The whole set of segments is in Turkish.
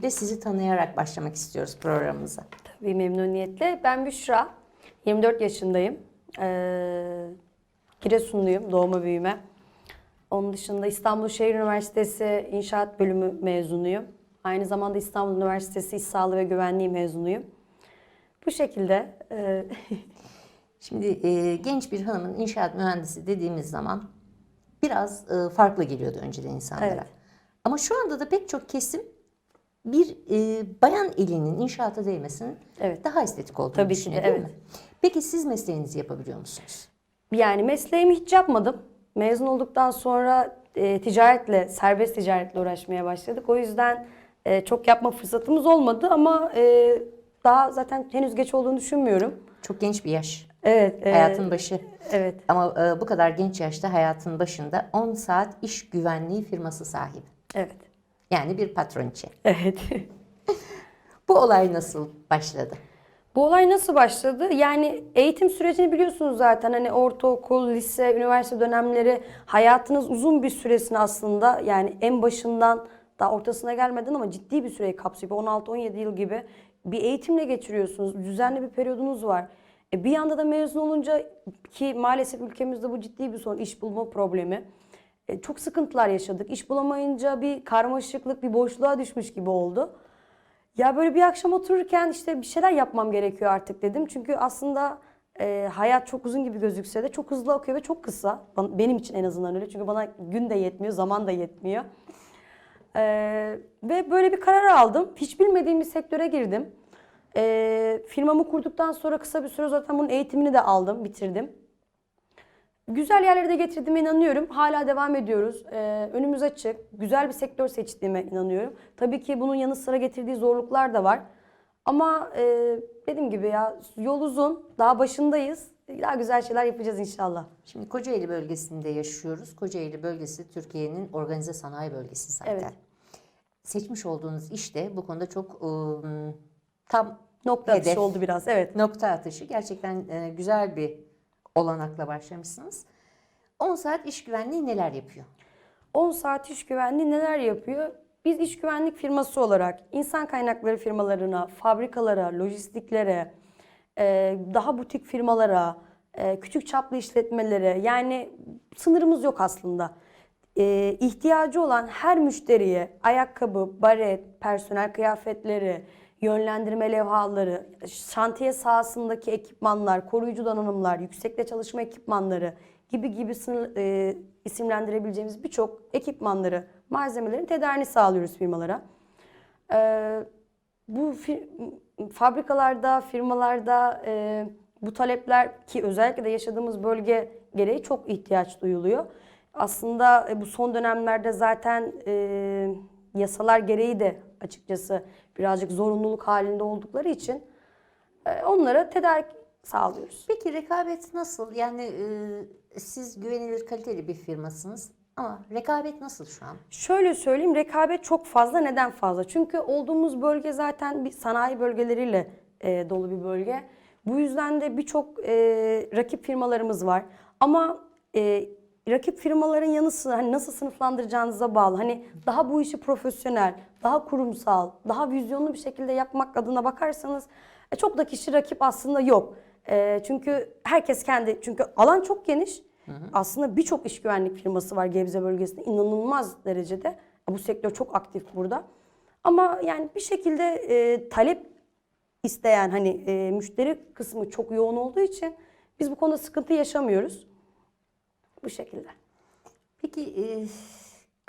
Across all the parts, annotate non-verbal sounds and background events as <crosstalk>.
Öncelikle sizi tanıyarak başlamak istiyoruz programımıza. Bir memnuniyetle. Ben Büşra. 24 yaşındayım. Ee, Giresunluyum doğma büyüme. Onun dışında İstanbul Şehir Üniversitesi İnşaat Bölümü mezunuyum. Aynı zamanda İstanbul Üniversitesi İş Sağlığı ve Güvenliği mezunuyum. Bu şekilde e, <laughs> Şimdi e, genç bir hanımın inşaat mühendisi dediğimiz zaman biraz e, farklı geliyordu önceden insanlara. Evet. Ama şu anda da pek çok kesim bir e, bayan elinin inşaata değmesinin Evet. daha estetik olduğunu Tabii ki de, düşünüyor değil evet. mi? Peki siz mesleğinizi yapabiliyor musunuz? yani mesleğimi hiç yapmadım. Mezun olduktan sonra e, ticaretle, serbest ticaretle uğraşmaya başladık. O yüzden e, çok yapma fırsatımız olmadı ama e, daha zaten henüz geç olduğunu düşünmüyorum. Çok genç bir yaş. Evet. e, Hayatın başı. Evet. Ama e, bu kadar genç yaşta hayatın başında 10 saat iş güvenliği firması sahibi. Evet. Yani bir patroniçe. Evet. <laughs> Bu olay nasıl başladı? Bu olay nasıl başladı? Yani eğitim sürecini biliyorsunuz zaten. Hani ortaokul, lise, üniversite dönemleri hayatınız uzun bir süresini aslında yani en başından daha ortasına gelmeden ama ciddi bir süreyi kapsayıp 16-17 yıl gibi bir eğitimle geçiriyorsunuz. Düzenli bir periyodunuz var. E bir yanda da mezun olunca ki maalesef ülkemizde bu ciddi bir sorun iş bulma problemi. E çok sıkıntılar yaşadık. İş bulamayınca bir karmaşıklık, bir boşluğa düşmüş gibi oldu. Ya böyle bir akşam otururken işte bir şeyler yapmam gerekiyor artık dedim. Çünkü aslında e, hayat çok uzun gibi gözükse de çok hızlı akıyor ve çok kısa. Benim için en azından öyle. Çünkü bana gün de yetmiyor, zaman da yetmiyor. E, ve böyle bir karar aldım. Hiç bilmediğim bir sektöre girdim. E, firmamı kurduktan sonra kısa bir süre zaten bunun eğitimini de aldım, bitirdim. Güzel yerlere de getirdiğime inanıyorum. Hala devam ediyoruz. Ee, önümüz açık. Güzel bir sektör seçtiğime inanıyorum. Tabii ki bunun yanı sıra getirdiği zorluklar da var. Ama e, dediğim gibi ya yol uzun. Daha başındayız. Daha güzel şeyler yapacağız inşallah. Şimdi Kocaeli bölgesinde yaşıyoruz. Kocaeli bölgesi Türkiye'nin organize sanayi bölgesi zaten. Evet. Seçmiş olduğunuz iş de bu konuda çok ıı, tam Nokta hedef, atışı oldu biraz. Evet. nokta atışı. Gerçekten e, güzel bir olanakla başlamışsınız. 10 saat iş güvenliği neler yapıyor? 10 saat iş güvenliği neler yapıyor? Biz iş güvenlik firması olarak insan kaynakları firmalarına, fabrikalara, lojistiklere, e, daha butik firmalara, e, küçük çaplı işletmelere yani sınırımız yok aslında. E, ihtiyacı olan her müşteriye ayakkabı, baret, personel kıyafetleri, yönlendirme levhaları, şantiye sahasındaki ekipmanlar, koruyucu donanımlar, yüksekte çalışma ekipmanları gibi gibi sınır, e, isimlendirebileceğimiz birçok ekipmanları, malzemelerin tedarini sağlıyoruz firmalara. Ee, bu fi- fabrikalarda, firmalarda e, bu talepler ki özellikle de yaşadığımız bölge gereği çok ihtiyaç duyuluyor. Aslında e, bu son dönemlerde zaten e, yasalar gereği de açıkçası birazcık zorunluluk halinde oldukları için e, onlara tedarik sağlıyoruz. Peki rekabet nasıl? Yani e, siz güvenilir kaliteli bir firmasınız ama rekabet nasıl şu an? Şöyle söyleyeyim rekabet çok fazla. Neden fazla? Çünkü olduğumuz bölge zaten bir sanayi bölgeleriyle e, dolu bir bölge. Bu yüzden de birçok e, rakip firmalarımız var. Ama e, rakip firmaların yanı sıra hani nasıl sınıflandıracağınıza bağlı. Hani daha bu işi profesyonel, daha kurumsal, daha vizyonlu bir şekilde yapmak adına bakarsanız e, çok da kişi rakip aslında yok. E, çünkü herkes kendi çünkü alan çok geniş. Aslında birçok iş güvenlik firması var Gebze bölgesinde inanılmaz derecede. Bu sektör çok aktif burada. Ama yani bir şekilde e, talep isteyen hani e, müşteri kısmı çok yoğun olduğu için biz bu konuda sıkıntı yaşamıyoruz. Bu şekilde. Peki e,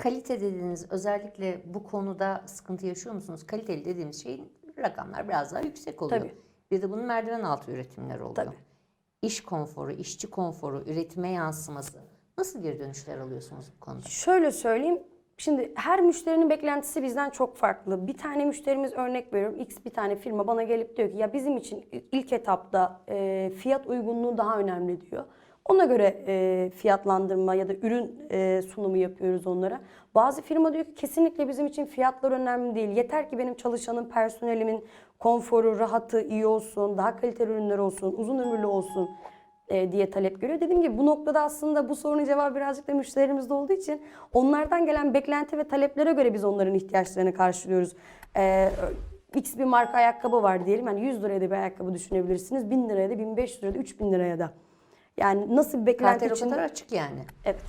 kalite dediğiniz özellikle bu konuda sıkıntı yaşıyor musunuz? Kaliteli dediğimiz şeyin rakamlar biraz daha yüksek oluyor. Tabii. Bir de bunun merdiven altı üretimler oluyor. Tabii. İş konforu, işçi konforu, üretime yansıması. Nasıl geri dönüşler alıyorsunuz bu konuda? Şöyle söyleyeyim. Şimdi her müşterinin beklentisi bizden çok farklı. Bir tane müşterimiz örnek veriyorum. X bir tane firma bana gelip diyor ki ya bizim için ilk etapta e, fiyat uygunluğu daha önemli diyor. Ona göre e, fiyatlandırma ya da ürün e, sunumu yapıyoruz onlara. Bazı firma diyor ki kesinlikle bizim için fiyatlar önemli değil. Yeter ki benim çalışanım, personelimin konforu, rahatı iyi olsun, daha kaliteli ürünler olsun, uzun ömürlü olsun e, diye talep görüyor. Dediğim gibi bu noktada aslında bu sorunun cevabı birazcık da müşterilerimizde olduğu için onlardan gelen beklenti ve taleplere göre biz onların ihtiyaçlarını karşılıyoruz. E, X bir marka ayakkabı var diyelim. Yani 100 liraya da bir ayakkabı düşünebilirsiniz. 1000 liraya da, 1500 liraya da, 3000 liraya da. Yani nasıl bir beklenti Kartel o için... kadar açık yani. Evet.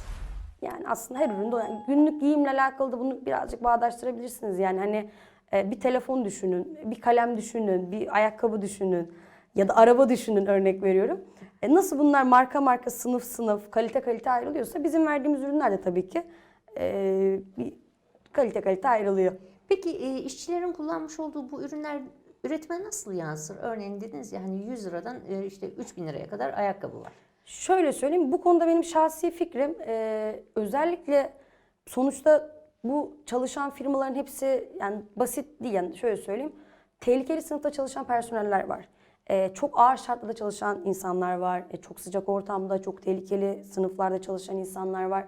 Yani aslında her üründe yani günlük giyimle alakalı da bunu birazcık bağdaştırabilirsiniz. Yani hani e, bir telefon düşünün, bir kalem düşünün, bir ayakkabı düşünün ya da araba düşünün örnek veriyorum. E, nasıl bunlar marka marka, sınıf sınıf, kalite kalite ayrılıyorsa bizim verdiğimiz ürünler de tabii ki e, bir kalite kalite ayrılıyor. Peki e, işçilerin kullanmış olduğu bu ürünler üretime nasıl yansır? Örneğin dediniz ya hani 100 liradan e, işte 3000 liraya kadar ayakkabı var. Şöyle söyleyeyim, bu konuda benim şahsi fikrim e, özellikle sonuçta bu çalışan firmaların hepsi yani basit değil yani şöyle söyleyeyim. Tehlikeli sınıfta çalışan personeller var. E, çok ağır şartlarda çalışan insanlar var. E, çok sıcak ortamda, çok tehlikeli sınıflarda çalışan insanlar var.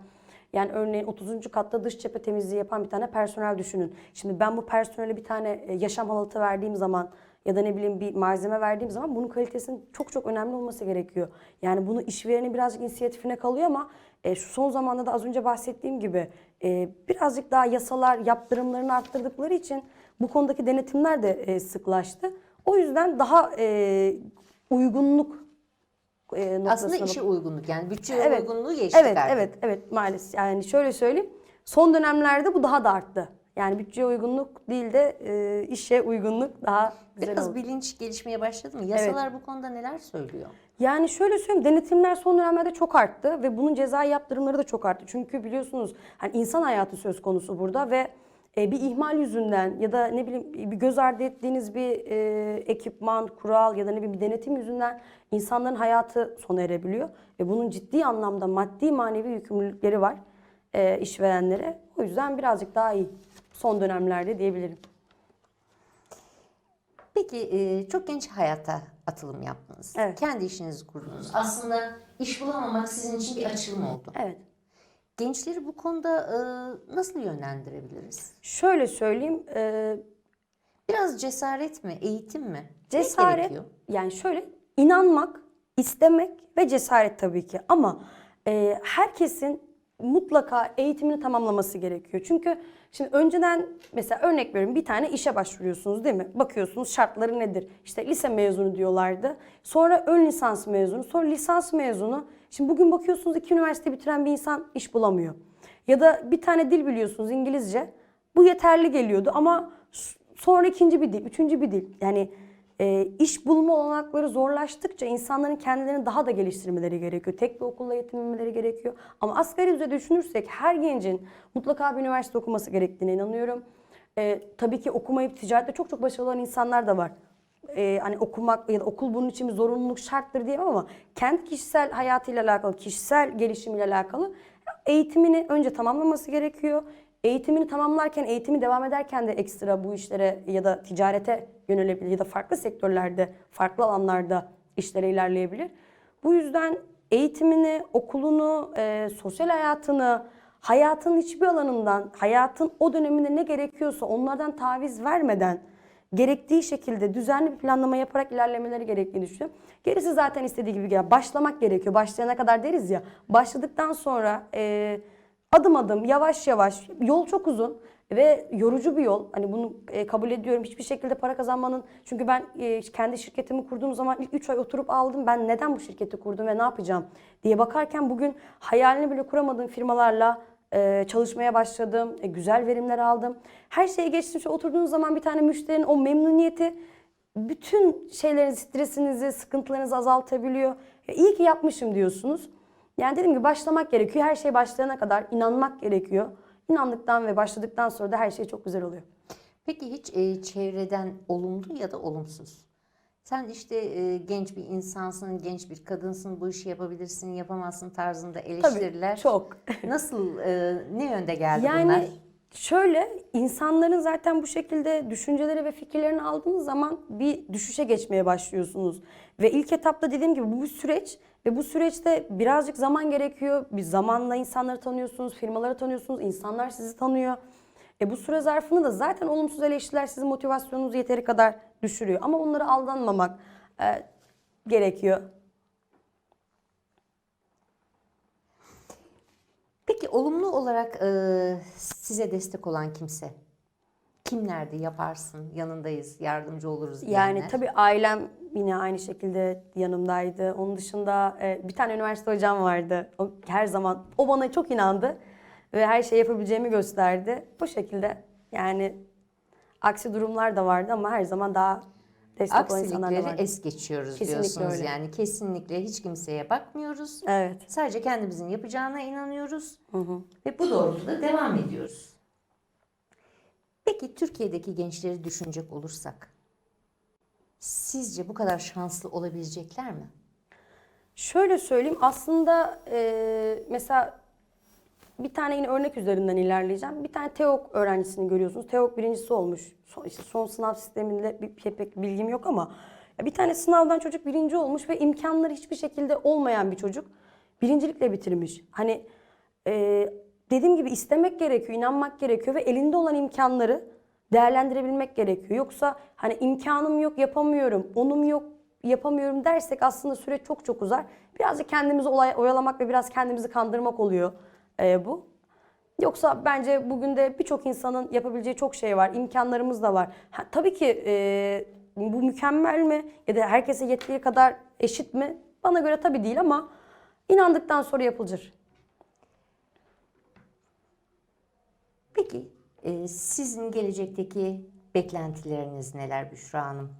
Yani örneğin 30. katta dış cephe temizliği yapan bir tane personel düşünün. Şimdi ben bu personele bir tane e, yaşam halatı verdiğim zaman ya da ne bileyim bir malzeme verdiğim zaman bunun kalitesinin çok çok önemli olması gerekiyor. Yani bunu işverenin birazcık inisiyatifine kalıyor ama e, şu son zamanda da az önce bahsettiğim gibi e, birazcık daha yasalar yaptırımlarını arttırdıkları için bu konudaki denetimler de e, sıklaştı. O yüzden daha e, uygunluk e, Aslında işe uygunluk yani bütçe Evet. uygunluğu geçtik Evet, artık. evet, evet maalesef. Yani şöyle söyleyeyim. Son dönemlerde bu daha da arttı. Yani bütçeye uygunluk değil de e, işe uygunluk daha güzel Biraz oldu. bilinç gelişmeye başladı mı? Yasalar bu konuda neler söylüyor? Yani şöyle söyleyeyim denetimler son dönemlerde çok arttı ve bunun cezai yaptırımları da çok arttı. Çünkü biliyorsunuz hani insan hayatı söz konusu burada ve e, bir ihmal yüzünden ya da ne bileyim bir göz ardı ettiğiniz bir e, ekipman, kural ya da ne bileyim bir denetim yüzünden insanların hayatı sona erebiliyor. Ve bunun ciddi anlamda maddi manevi yükümlülükleri var e, işverenlere. O yüzden birazcık daha iyi son dönemlerde diyebilirim. Peki e, çok genç hayata atılım yaptınız. Evet. Kendi işinizi kurdunuz. Aslında iş bulamamak sizin için bir açılım oldu. Evet. Gençleri bu konuda e, nasıl yönlendirebiliriz? Şöyle söyleyeyim. e, Biraz cesaret mi, eğitim mi? Cesaret yani şöyle inanmak, istemek ve cesaret tabii ki. Ama herkesin mutlaka eğitimini tamamlaması gerekiyor. Çünkü şimdi önceden mesela örnek veriyorum bir tane işe başvuruyorsunuz değil mi? Bakıyorsunuz şartları nedir? İşte lise mezunu diyorlardı. Sonra ön lisans mezunu, sonra lisans mezunu. Şimdi bugün bakıyorsunuz iki üniversite bitiren bir insan iş bulamıyor. Ya da bir tane dil biliyorsunuz İngilizce. Bu yeterli geliyordu ama sonra ikinci bir dil, üçüncü bir dil. Yani e, iş bulma olanakları zorlaştıkça insanların kendilerini daha da geliştirmeleri gerekiyor. Tek bir okulla yetinmemeleri gerekiyor. Ama asgari düzeyde düşünürsek her gencin mutlaka bir üniversite okuması gerektiğine inanıyorum. E, tabii ki okumayıp ticarette çok çok başarılı olan insanlar da var. E, hani okumak ya da okul bunun için bir zorunluluk şarttır diyemem ama kendi kişisel hayatıyla alakalı, kişisel gelişimiyle alakalı eğitimini önce tamamlaması gerekiyor. Eğitimini tamamlarken, eğitimi devam ederken de ekstra bu işlere ya da ticarete yönelebilir ya da farklı sektörlerde, farklı alanlarda işlere ilerleyebilir. Bu yüzden eğitimini, okulunu, e, sosyal hayatını, hayatın hiçbir alanından, hayatın o döneminde ne gerekiyorsa onlardan taviz vermeden gerektiği şekilde düzenli bir planlama yaparak ilerlemeleri gerektiğini düşünüyorum. Gerisi zaten istediği gibi gel. Başlamak gerekiyor. Başlayana kadar deriz ya. Başladıktan sonra e, adım adım, yavaş yavaş. Yol çok uzun ve yorucu bir yol. Hani bunu e, kabul ediyorum. Hiçbir şekilde para kazanmanın çünkü ben e, kendi şirketimi kurduğum zaman ilk 3 ay oturup aldım. Ben neden bu şirketi kurdum ve ne yapacağım diye bakarken bugün hayalini bile kuramadığım firmalarla e, çalışmaya başladım. E, güzel verimler aldım. Her şeye geçtim. Şu oturduğunuz zaman bir tane müşterinin o memnuniyeti bütün şeylerin stresinizi, sıkıntılarınızı azaltabiliyor. Ya, iyi ki yapmışım diyorsunuz. Yani dediğim gibi başlamak gerekiyor. Her şey başlayana kadar inanmak gerekiyor. İnandıktan ve başladıktan sonra da her şey çok güzel oluyor. Peki hiç e, çevreden olumlu ya da olumsuz? Sen işte e, genç bir insansın, genç bir kadınsın, bu işi yapabilirsin, yapamazsın tarzında eleştiriler. çok. <laughs> Nasıl, e, ne yönde geldi Yani bunlar? şöyle insanların zaten bu şekilde düşünceleri ve fikirlerini aldığınız zaman bir düşüşe geçmeye başlıyorsunuz. Ve ilk etapta dediğim gibi bu bir süreç ve bu süreçte birazcık zaman gerekiyor. Bir zamanla insanları tanıyorsunuz, firmaları tanıyorsunuz, insanlar sizi tanıyor. E bu süre zarfında da zaten olumsuz eleştiriler sizin motivasyonunuzu yeteri kadar düşürüyor. Ama onlara aldanmamak e, gerekiyor. Peki olumlu olarak e, size destek olan kimse? Kimlerdi yaparsın, yanındayız, yardımcı oluruz Yani diyenler? tabii ailem yine aynı şekilde yanımdaydı. Onun dışında e, bir tane üniversite hocam vardı. O her zaman o bana çok inandı ve her şey yapabileceğimi gösterdi. Bu şekilde yani aksi durumlar da vardı ama her zaman daha destek olan insanlar da Aksilikleri vardı. es geçiyoruz Kesinlikle diyorsunuz öyle. yani kesinlikle hiç kimseye bakmıyoruz. Evet. Sadece kendimizin yapacağına inanıyoruz ve bu doğrultuda devam ediyoruz. Peki Türkiye'deki gençleri düşünecek olursak sizce bu kadar şanslı olabilecekler mi? Şöyle söyleyeyim aslında e, mesela bir tane yine örnek üzerinden ilerleyeceğim. Bir tane TEOK öğrencisini görüyorsunuz. TEOK birincisi olmuş. Son, işte son sınav sisteminde bir, pek, pek bilgim yok ama bir tane sınavdan çocuk birinci olmuş ve imkanları hiçbir şekilde olmayan bir çocuk birincilikle bitirmiş. Hani e, dediğim gibi istemek gerekiyor, inanmak gerekiyor ve elinde olan imkanları değerlendirebilmek gerekiyor. Yoksa hani imkanım yok, yapamıyorum, onum yok, yapamıyorum dersek aslında süreç çok çok uzar. Birazcık kendimizi olay, oyalamak ve biraz kendimizi kandırmak oluyor e, bu. Yoksa bence bugün de birçok insanın yapabileceği çok şey var, imkanlarımız da var. Ha, tabii ki e, bu mükemmel mi ya da herkese yettiği kadar eşit mi? Bana göre tabii değil ama inandıktan sonra yapılır. Peki e, sizin gelecekteki beklentileriniz neler Büşra Hanım?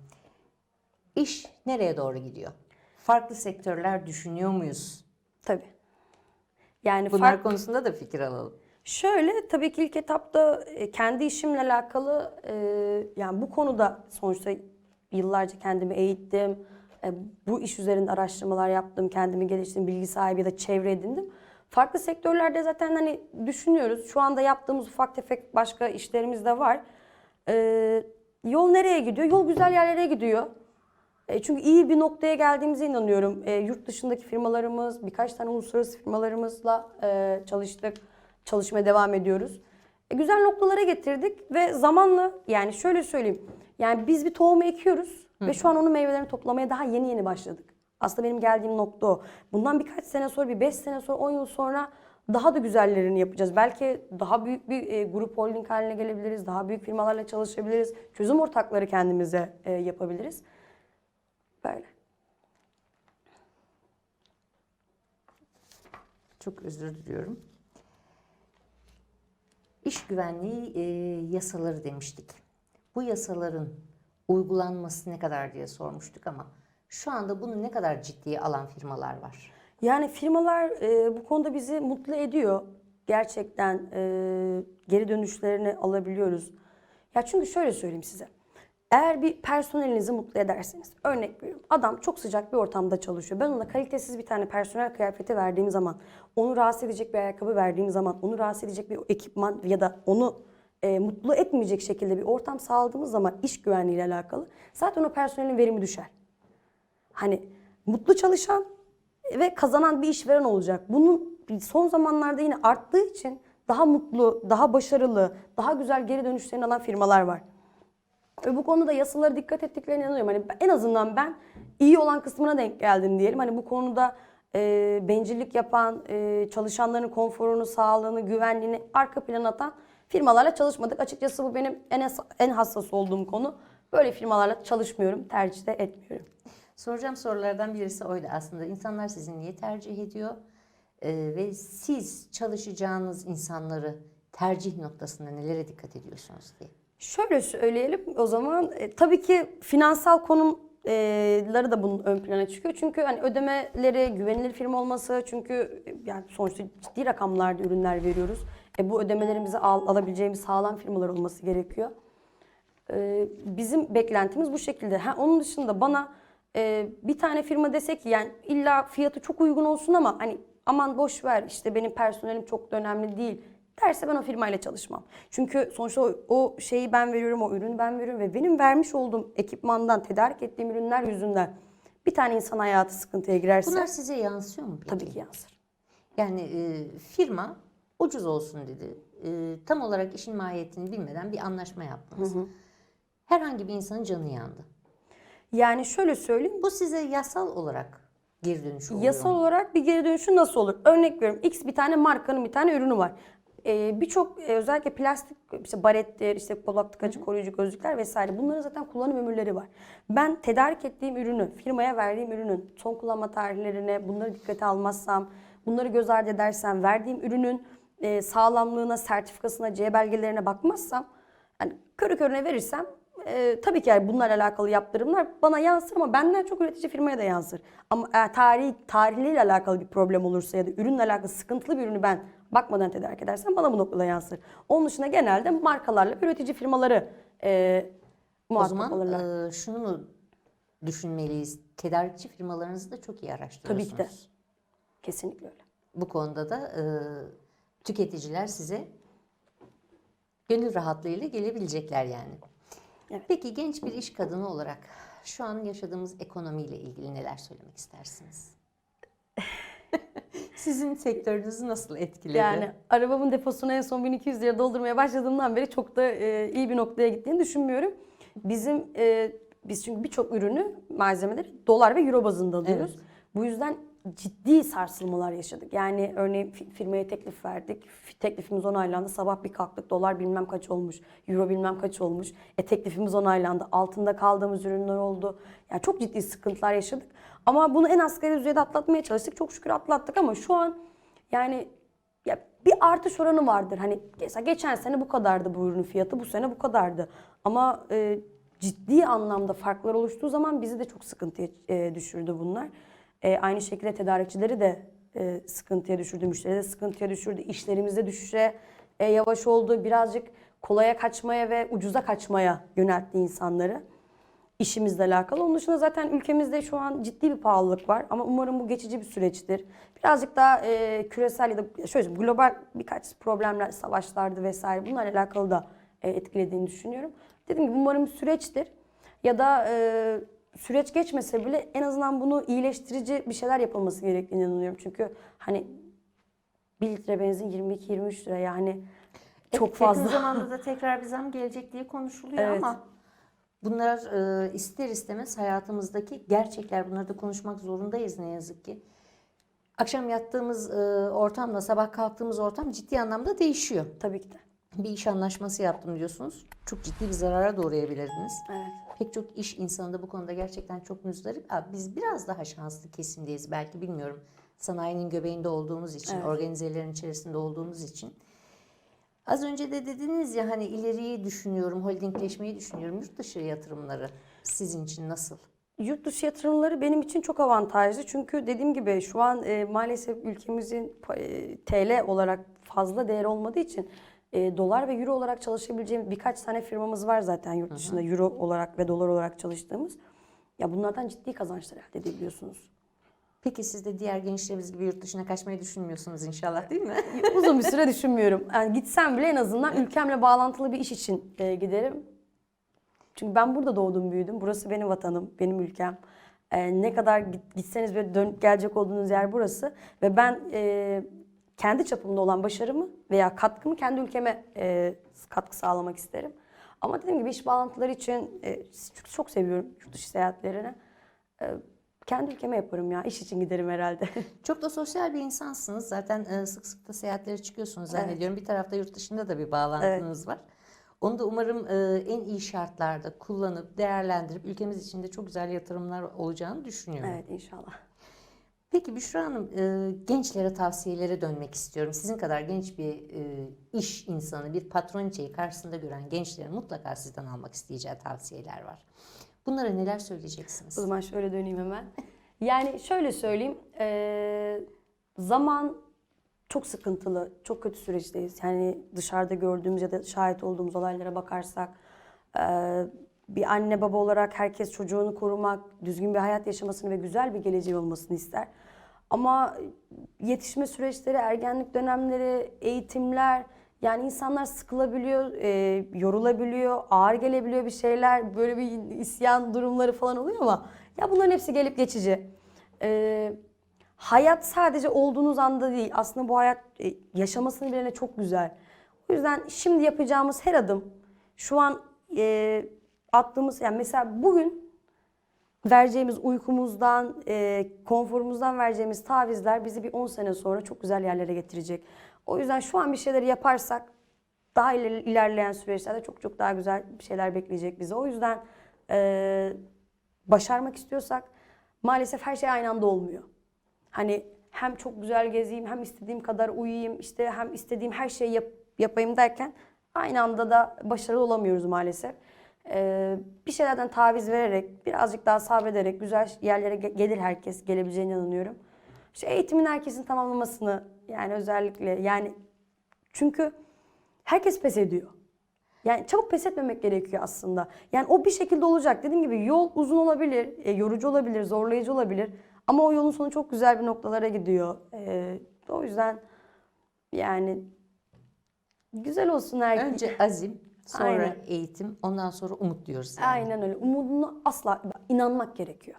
İş nereye doğru gidiyor? Farklı sektörler düşünüyor muyuz? Tabii. Yani Bunlar fark- konusunda da fikir alalım. Şöyle tabii ki ilk etapta e, kendi işimle alakalı e, yani bu konuda sonuçta yıllarca kendimi eğittim. E, bu iş üzerinde araştırmalar yaptım, kendimi geliştirdim, bilgi sahibi ya da çevre edindim. Farklı sektörlerde zaten hani düşünüyoruz. Şu anda yaptığımız ufak tefek başka işlerimiz de var. E, yol nereye gidiyor? Yol güzel yerlere gidiyor. E, çünkü iyi bir noktaya geldiğimize inanıyorum. E, yurt dışındaki firmalarımız, birkaç tane uluslararası firmalarımızla e, çalıştık. Çalışmaya devam ediyoruz. E, güzel noktalara getirdik ve zamanla yani şöyle söyleyeyim. Yani biz bir tohumu ekiyoruz ve şu an onun meyvelerini toplamaya daha yeni yeni başladık. Aslında benim geldiğim nokta o. Bundan birkaç sene sonra, bir 5 sene sonra, 10 yıl sonra daha da güzellerini yapacağız. Belki daha büyük bir e, grup holding haline gelebiliriz. Daha büyük firmalarla çalışabiliriz. Çözüm ortakları kendimize e, yapabiliriz. Böyle. Çok özür diliyorum. İş güvenliği e, yasaları demiştik. Bu yasaların uygulanması ne kadar diye sormuştuk ama şu anda bunu ne kadar ciddiye alan firmalar var? Yani firmalar e, bu konuda bizi mutlu ediyor. Gerçekten e, geri dönüşlerini alabiliyoruz. Ya çünkü şöyle söyleyeyim size. Eğer bir personelinizi mutlu ederseniz, örnek veriyorum adam çok sıcak bir ortamda çalışıyor. Ben ona kalitesiz bir tane personel kıyafeti verdiğim zaman, onu rahatsız edecek bir ayakkabı verdiğim zaman, onu rahatsız edecek bir ekipman ya da onu e, mutlu etmeyecek şekilde bir ortam sağladığımız zaman iş güvenliği ile alakalı zaten o personelin verimi düşer. Hani mutlu çalışan ve kazanan bir işveren olacak. Bunun son zamanlarda yine arttığı için daha mutlu, daha başarılı, daha güzel geri dönüşlerini alan firmalar var. Ve bu konuda yasalara dikkat ettiklerine inanıyorum. Hani en azından ben iyi olan kısmına denk geldim diyelim. Hani bu konuda e, bencillik yapan, e, çalışanların konforunu, sağlığını, güvenliğini arka plana atan firmalarla çalışmadık. Açıkçası bu benim en, en hassas olduğum konu. Böyle firmalarla çalışmıyorum, tercih de etmiyorum. Soracağım sorulardan birisi oydu aslında. İnsanlar sizi niye tercih ediyor? E, ve siz çalışacağınız insanları tercih noktasında nelere dikkat ediyorsunuz diye. Şöyle söyleyelim o zaman. E, tabii ki finansal konumları da bunun ön plana çıkıyor. Çünkü hani ödemeleri güvenilir firma olması çünkü e, yani sonuçta ciddi rakamlarda ürünler veriyoruz. E, bu ödemelerimizi al, alabileceğimiz sağlam firmalar olması gerekiyor. E, bizim beklentimiz bu şekilde. Ha, onun dışında bana e, bir tane firma dese ki yani illa fiyatı çok uygun olsun ama hani aman boş ver işte benim personelim çok da önemli değil derse ben o firmayla çalışmam. Çünkü sonuçta o, o şeyi ben veriyorum, o ürünü ben veriyorum ve benim vermiş olduğum ekipmandan, tedarik ettiğim ürünler yüzünden bir tane insan hayatı sıkıntıya girerse Bunlar size yansıyor mu peki? tabii ki yansır. Yani e, firma ucuz olsun dedi. E, tam olarak işin mahiyetini bilmeden bir anlaşma yaptınız. Herhangi bir insanın canı yandı. Yani şöyle söyleyeyim. Bu size yasal olarak geri dönüş oluyor. Yasal olarak bir geri dönüşü nasıl olur? Örnek veriyorum. X bir tane markanın bir tane ürünü var. Ee, Birçok e, özellikle plastik işte barettir, işte kulak tıkacı koruyucu gözlükler vesaire bunların zaten kullanım ömürleri var. Ben tedarik ettiğim ürünü, firmaya verdiğim ürünün son kullanma tarihlerine bunları dikkate almazsam, bunları göz ardı edersem, verdiğim ürünün e, sağlamlığına, sertifikasına, C belgelerine bakmazsam, yani körü körüne verirsem e, tabii ki yani bunlarla alakalı yaptırımlar bana yansır ama benden çok üretici firmaya da yansır. Ama eğer tarihi, tarihleriyle alakalı bir problem olursa ya da ürünle alakalı sıkıntılı bir ürünü ben bakmadan tedarik edersem bana bu noktada yansır. Onun dışında genelde markalarla üretici firmaları e, O muhatap zaman olurlar. e, şunu mu düşünmeliyiz? Tedarikçi firmalarınızı da çok iyi araştırıyorsunuz. Tabii ki de. Kesinlikle öyle. Bu konuda da e, tüketiciler size gönül rahatlığıyla gelebilecekler yani. Evet. Peki genç bir iş kadını olarak şu an yaşadığımız ekonomiyle ilgili neler söylemek istersiniz? <laughs> Sizin sektörünüzü nasıl etkiledi? Yani arabamın deposunu en son 1200 lira doldurmaya başladığımdan beri çok da e, iyi bir noktaya gittiğini düşünmüyorum. Bizim e, biz çünkü birçok ürünü, malzemeleri dolar ve euro bazında alıyoruz. Bu yüzden ciddi sarsılmalar yaşadık. Yani örneğin fi- firmaya teklif verdik. Fi- Teklifimiz onaylandı. Sabah bir kalktık dolar bilmem kaç olmuş. Euro bilmem kaç olmuş. E teklifimiz onaylandı. Altında kaldığımız ürünler oldu. Yani çok ciddi sıkıntılar yaşadık. Ama bunu en asgari düzeyde atlatmaya çalıştık. Çok şükür atlattık ama şu an yani ya bir artış oranı vardır. Hani mesela geçen sene bu kadardı bu ürünün fiyatı, bu sene bu kadardı. Ama e, ciddi anlamda farklar oluştuğu zaman bizi de çok sıkıntıya e, düşürdü bunlar. E, aynı şekilde tedarikçileri de e, sıkıntıya düşürdü, müşterileri de sıkıntıya düşürdü. İşlerimizde düşüşe e, yavaş oldu. Birazcık kolaya kaçmaya ve ucuza kaçmaya yöneltti insanları işimizle alakalı. Onun dışında zaten ülkemizde şu an ciddi bir pahalılık var ama umarım bu geçici bir süreçtir. Birazcık daha e, küresel ya da şöyle global birkaç problemler, savaşlardı vesaire bunlarla alakalı da e, etkilediğini düşünüyorum. Dediğim gibi umarım süreçtir. Ya da e, süreç geçmese bile en azından bunu iyileştirici bir şeyler yapılması gerektiğini inanıyorum. Çünkü hani 1 litre benzin 22-23 lira yani çok Evet, fazla. Yakın zamanda da tekrar bir zam gelecek diye konuşuluyor Evet. ama bunlar e, ister istemez hayatımızdaki gerçekler. Bunları da konuşmak zorundayız ne yazık ki. Akşam yattığımız e, ortamla sabah kalktığımız ortam ciddi anlamda değişiyor. Tabii ki de. Bir iş anlaşması yaptım diyorsunuz. Çok ciddi bir zarara da uğrayabilirdiniz. Evet. Pek çok iş insanı da bu konuda gerçekten çok müzdarip. Aa, Biz biraz daha şanslı kesimdeyiz belki bilmiyorum. Sanayinin göbeğinde olduğumuz için, Evet. organizelerin içerisinde olduğumuz için. Az önce de dediniz ya hani ileriyi düşünüyorum, holdingleşmeyi düşünüyorum. Yurt dışı yatırımları sizin için nasıl? Yurt dışı yatırımları benim için çok avantajlı. Çünkü dediğim gibi şu an e, maalesef ülkemizin e, TL olarak fazla değer olmadığı için e, dolar ve euro olarak çalışabileceğimiz birkaç tane firmamız var zaten yurt dışında euro olarak ve dolar olarak çalıştığımız. Ya bunlardan ciddi kazançlar elde edebiliyorsunuz. Peki siz de diğer gençlerimiz gibi yurt dışına kaçmayı düşünmüyorsunuz inşallah değil mi? Uzun bir süre <laughs> düşünmüyorum. Yani gitsem bile en azından ülkemle bağlantılı bir iş için e, giderim. Çünkü ben burada doğdum büyüdüm. Burası benim vatanım, benim ülkem. E, ne kadar git- gitseniz ve dönüp gelecek olduğunuz yer burası. Çok ben e, kendi çapımda olan başarımı veya katkımı kendi ülkeme e, katkı sağlamak isterim. Ama dediğim gibi iş bağlantıları için e, çünkü çok seviyorum yurt dışı seyahatlerini. E, kendi ülkeme yaparım ya. İş için giderim herhalde. <laughs> Çok da sosyal bir insansınız. Zaten e, sık sık da seyahatlere çıkıyorsunuz zannediyorum. Bir tarafta yurt dışında da bir bağlantınız var. Onu da umarım e, en iyi şartlarda kullanıp, değerlendirip ülkemiz için de çok güzel yatırımlar olacağını düşünüyorum. evet inşallah. Peki Büşra Hanım, e, gençlere tavsiyelere dönmek istiyorum. Sizin kadar genç bir e, iş insanı, bir patroniçeyi karşısında gören gençlerin mutlaka sizden almak isteyeceği tavsiyeler var. Bunlara neler söyleyeceksiniz? O zaman şöyle döneyim hemen. Yani şöyle söyleyeyim. eee, zaman çok sıkıntılı, çok kötü süreçteyiz. Yani dışarıda gördüğümüz ya da şahit olduğumuz olaylara bakarsak eee, bir anne baba olarak herkes çocuğunu korumak, düzgün bir hayat yaşamasını ve güzel bir geleceği olmasını ister. Ama yetişme süreçleri, ergenlik dönemleri, eğitimler yani insanlar sıkılabiliyor, e, yorulabiliyor, ağır gelebiliyor bir şeyler, böyle bir isyan durumları falan oluyor ama ya bunların hepsi gelip geçici. E, hayat sadece olduğunuz anda değil, aslında bu hayat e, yaşamasını bilene çok güzel. O yüzden şimdi yapacağımız her adım, şu an e, attığımız, yani mesela bugün vereceğimiz uykumuzdan, e, konforumuzdan vereceğimiz tavizler bizi bir 10 sene sonra çok güzel yerlere getirecek. O yüzden şu an bir şeyleri yaparsak daha iler- ilerleyen süreçlerde çok çok daha güzel şeyler bekleyecek bizi. O yüzden e, başarmak istiyorsak maalesef her şey aynı anda olmuyor. Hani hem çok güzel gezeyim, hem istediğim kadar uyuyayım, işte hem istediğim her şeyi yap- yapayım derken aynı anda da başarılı olamıyoruz maalesef. Ee, bir şeylerden taviz vererek, birazcık daha sabrederek güzel yerlere ge- gelir herkes, gelebileceğine inanıyorum. İşte eğitimin herkesin tamamlamasını yani özellikle yani çünkü herkes pes ediyor. Yani çabuk pes etmemek gerekiyor aslında. Yani o bir şekilde olacak. Dediğim gibi yol uzun olabilir, e, yorucu olabilir, zorlayıcı olabilir. Ama o yolun sonu çok güzel bir noktalara gidiyor. E, o yüzden yani güzel olsun her Önce azim, sonra Aynen. eğitim, ondan sonra umut diyoruz. Yani. Aynen öyle. Umuduna asla inanmak gerekiyor.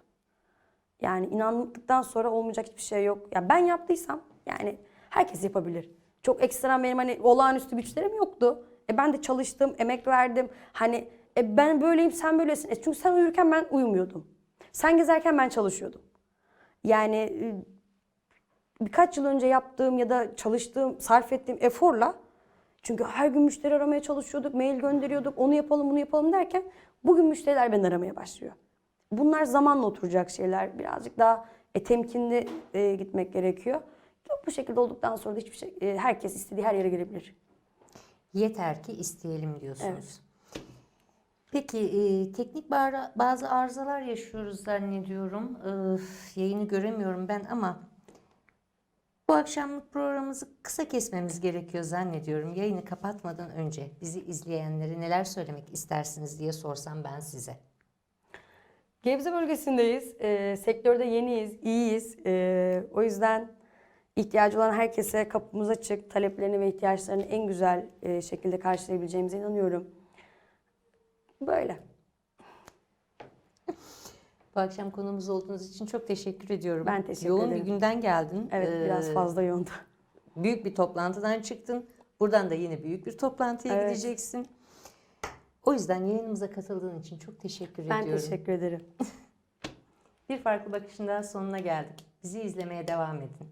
Yani inandıktan sonra olmayacak hiçbir şey yok. Ya ben yaptıysam yani herkes yapabilir. Çok ekstrem benim hani olağanüstü güçlerim yoktu. E ben de çalıştım, emek verdim. Hani e ben böyleyim, sen böylesin. E çünkü sen uyurken ben uyumuyordum. Sen gezerken ben çalışıyordum. Yani e, birkaç yıl önce yaptığım ya da çalıştığım, sarf ettiğim eforla çünkü her gün müşteri aramaya çalışıyorduk, mail gönderiyorduk, onu yapalım, bunu yapalım derken bugün müşteriler beni aramaya başlıyor. Bunlar zamanla oturacak şeyler. Birazcık daha e, temkinli e, gitmek gerekiyor. Bu şekilde olduktan sonra da hiçbir şey, e, herkes istediği her yere gelebilir. Yeter ki isteyelim diyorsunuz. Peki e, teknik bazı arızalar yaşıyoruz zannediyorum. Öf, yayını göremiyorum ben ama bu akşamlık programımızı kısa kesmemiz gerekiyor zannediyorum. Yayını kapatmadan önce bizi izleyenlere neler söylemek istersiniz diye sorsam ben size. Gebze bölgesindeyiz. E, sektörde yeniyiz, iyiyiz. E, o yüzden ihtiyacı olan herkese kapımız açık. Taleplerini ve ihtiyaçlarını en güzel e, şekilde karşılayabileceğimize inanıyorum. Böyle. Bu akşam konuğumuz olduğunuz için çok teşekkür ediyorum. Ben teşekkür Yoğun ederim. bir günden geldin. Evet biraz Ee, fazla yoğundu. Büyük bir toplantıdan çıktın. Buradan da yine büyük bir toplantıya Evet. gideceksin. O yüzden yayınımıza katıldığın için çok teşekkür Ben ediyorum. teşekkür ederim. <laughs> Bir farklı bakışın daha sonuna geldik. Bizi izlemeye devam edin.